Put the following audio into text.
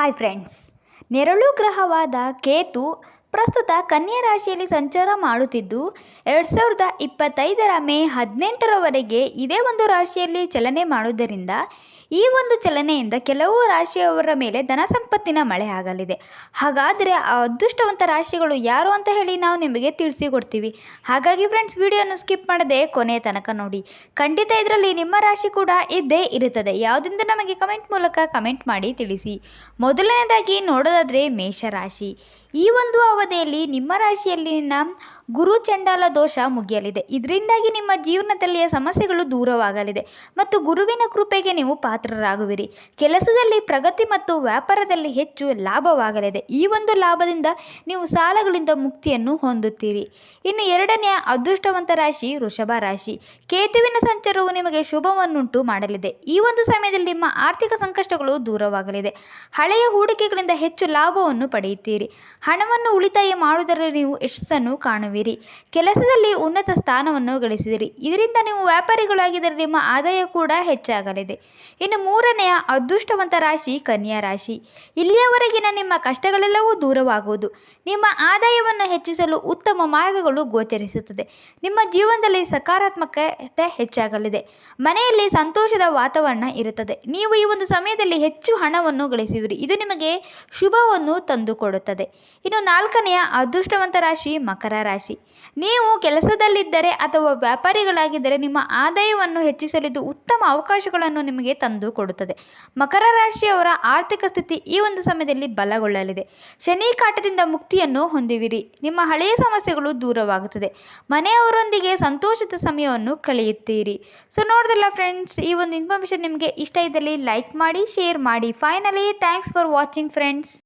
Hi friends ನೆರಳು ಗ್ರಹವಾದ ಕೇತು ಪ್ರಸ್ತುತ ಕನ್ಯಾ ರಾಶಿಯಲ್ಲಿ ಸಂಚಾರ ಮಾಡುತ್ತಿದ್ದು, ಎರಡು ಸಾವಿರದ ಇಪ್ಪತ್ತೈದರ ಮೇ ಹದಿನೆಂಟರವರೆಗೆ ಇದೇ ಒಂದು ರಾಶಿಯಲ್ಲಿ ಚಲನೆ ಮಾಡುವುದರಿಂದ ಈ ಒಂದು ಚಲನೆಯಿಂದ ಕೆಲವು ರಾಶಿಯವರ ಮೇಲೆ ಧನ ಸಂಪತ್ತಿನ ಮಳೆ ಆಗಲಿದೆ. ಹಾಗಾದರೆ ಆ ಅದೃಷ್ಟವಂತ ರಾಶಿಗಳು ಯಾರು ಅಂತ ಹೇಳಿ ನಾವು ನಿಮಗೆ ತಿಳಿಸಿಕೊಡ್ತೀವಿ ಹಾಗಾಗಿ ಫ್ರೆಂಡ್ಸ್ ವಿಡಿಯೋನು ಸ್ಕಿಪ್ ಮಾಡದೆ ಕೊನೆಯ ತನಕ ನೋಡಿ. ಖಂಡಿತ ಇದರಲ್ಲಿ ನಿಮ್ಮ ರಾಶಿ ಕೂಡ ಇದ್ದೇ ಇರುತ್ತದೆ. ಯಾವುದೆಂದು ನಮಗೆ ಕಮೆಂಟ್ ಮೂಲಕ ಕಮೆಂಟ್ ಮಾಡಿ ತಿಳಿಸಿ. ಮೊದಲನೇದಾಗಿ ನೋಡೋದಾದರೆ ಮೇಷರಾಶಿ ಈ ಒಂದು ಅವಧಿಯಲ್ಲಿ ನಿಮ್ಮ ರಾಶಿಯಲ್ಲಿನ ಗುರು ಚಂಡಾಲ ದೋಷ ಮುಗಿಯಲಿದೆ. ಇದರಿಂದಾಗಿ ನಿಮ್ಮ ಜೀವನದಲ್ಲಿಯ ಸಮಸ್ಯೆಗಳು ದೂರವಾಗಲಿದೆ. ಮತ್ತು ಗುರುವಿನ ಕೃಪೆಗೆ ನೀವು ಪಾತ್ರರಾಗುವಿರಿ. ಕೆಲಸದಲ್ಲಿ ಪ್ರಗತಿ ಮತ್ತು ವ್ಯಾಪಾರದಲ್ಲಿ ಹೆಚ್ಚು ಲಾಭವಾಗಲಿದೆ. ಈ ಒಂದು ಲಾಭದಿಂದ ನೀವು ಸಾಲಗಳಿಂದ ಮುಕ್ತಿಯನ್ನು ಹೊಂದುತ್ತೀರಿ. ಇನ್ನು ಎರಡನೆಯ ಅದೃಷ್ಟವಂತ ರಾಶಿ ವೃಷಭ ರಾಶಿ. ಕೇತುವಿನ ಸಂಚಾರವು ನಿಮಗೆ ಶುಭವನ್ನುಂಟು ಮಾಡಲಿದೆ. ಈ ಒಂದು ಸಮಯದಲ್ಲಿ ನಿಮ್ಮ ಆರ್ಥಿಕ ಸಂಕಷ್ಟಗಳು ದೂರವಾಗಲಿದೆ. ಹಳೆಯ ಹೂಡಿಕೆಗಳಿಂದ ಹೆಚ್ಚು ಲಾಭವನ್ನು ಪಡೆಯುತ್ತೀರಿ. ಹಣವನ್ನು ಉಳಿತಾಯ ಮಾಡುವುದರಲ್ಲಿ ನೀವು ಯಶಸ್ಸನ್ನು ಕಾಣುವಿರಿ. ಕೆಲಸದಲ್ಲಿ ಉನ್ನತ ಸ್ಥಾನವನ್ನು ಗಳಿಸಿದಿರಿ. ಇದರಿಂದ ನೀವು ವ್ಯಾಪಾರಿಗಳಾಗಿದ್ದರೆ ನಿಮ್ಮ ಆದಾಯ ಕೂಡ ಹೆಚ್ಚಾಗಲಿದೆ. ಇನ್ನು ಮೂರನೆಯ ಅದೃಷ್ಟವಂತ ರಾಶಿ ಕನ್ಯಾ ರಾಶಿ. ಇಲ್ಲಿಯವರೆಗಿನ ನಿಮ್ಮ ಕಷ್ಟಗಳೆಲ್ಲವೂ ದೂರವಾಗುವುದು. ನಿಮ್ಮ ಆದಾಯವನ್ನು ಹೆಚ್ಚಿಸಲು ಉತ್ತಮ ಮಾರ್ಗಗಳು ಗೋಚರಿಸುತ್ತದೆ. ನಿಮ್ಮ ಜೀವನದಲ್ಲಿ ಸಕಾರಾತ್ಮಕತೆ ಹೆಚ್ಚಾಗಲಿದೆ. ಮನೆಯಲ್ಲಿ ಸಂತೋಷದ ವಾತಾವರಣ ಇರುತ್ತದೆ. ನೀವು ಈ ಒಂದು ಸಮಯದಲ್ಲಿ ಹೆಚ್ಚು ಹಣವನ್ನು ಗಳಿಸುವಿರಿ ಇದು ನಿಮಗೆ ಶುಭವನ್ನು ತಂದುಕೊಡುತ್ತದೆ. ಇನ್ನು ನಾಲ್ಕನೆಯ ಅದೃಷ್ಟವಂತ ರಾಶಿ ಮಕರ ರಾಶಿ. ನೀವು ಕೆಲಸದಲ್ಲಿದ್ದರೆ ಅಥವಾ ವ್ಯಾಪಾರಿಗಳಾಗಿದ್ದರೆ ನಿಮ್ಮ ಆದಾಯವನ್ನು ಹೆಚ್ಚಿಸಲು ಇದು ಉತ್ತಮ ಅವಕಾಶಗಳನ್ನು ನಿಮಗೆ ತಂದು ಕೊಡುತ್ತದೆ. ಮಕರ ರಾಶಿಯವರ ಆರ್ಥಿಕ ಸ್ಥಿತಿ ಈ ಒಂದು ಸಮಯದಲ್ಲಿ ಬಲಗೊಳ್ಳಲಿದೆ. ಶನಿ ಕಾಟದಿಂದ ಮುಕ್ತಿಯನ್ನು ಹೊಂದುವಿರಿ. ನಿಮ್ಮ ಹಳೆಯ ಸಮಸ್ಯೆಗಳು ದೂರವಾಗುತ್ತದೆ. ಮನೆಯವರೊಂದಿಗೆ ಸಂತೋಷದ ಸಮಯವನ್ನು ಕಳೆಯುತ್ತೀರಿ. ಸೊ ನೋಡಿದ್ರಲ್ಲ ಫ್ರೆಂಡ್ಸ್ ಈ ಒಂದು ಇನ್ಫಾರ್ಮೇಶನ್ ನಿಮಗೆ ಇಷ್ಟ ಇದ್ದಲ್ಲಿ ಲೈಕ್ ಮಾಡಿ ಶೇರ್ ಮಾಡಿ. Finally thanks for watching friends